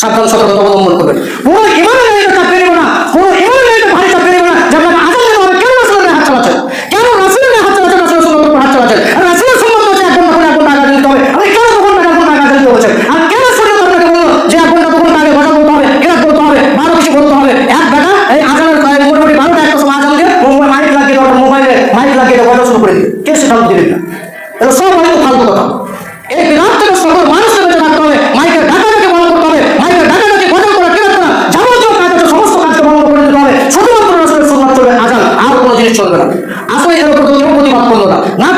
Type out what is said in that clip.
সাবধান, সতর্কতা অবলম্বন করবেন। পুরো ইমানের না পুরো ইমানের ভারী নেবে না যে হবে কেন হাত চালাচ্ছেন? কেন হাত চালাচ্ছেন হাত চালাচ্ছেন? হচ্ছে ঘণ্টা আগে দিতে হবে। আপনি কেন এক ঘণ্টা আগে দিতে বলছেন আর কেন শরীর আপনাকে যে ঘণ্টা, দু ঘণ্টা কথা বলতে হবে কিরাত বলতে হবে, বারো কিছু বলতে হবে? এক বেটা, এই আজানের মোটামুটি বারোটা একটা সময় আজান দিয়ে মোবাইল মাইক লাগিয়ে মোবাইলে মাইক লাগিয়ে কথা শুরু করে দিবে কে সেটা দিবেন না। এটা সব হয়তো ফালতু কথা। চলবে না। আসলে এর উপর প্রতিবাদ করল না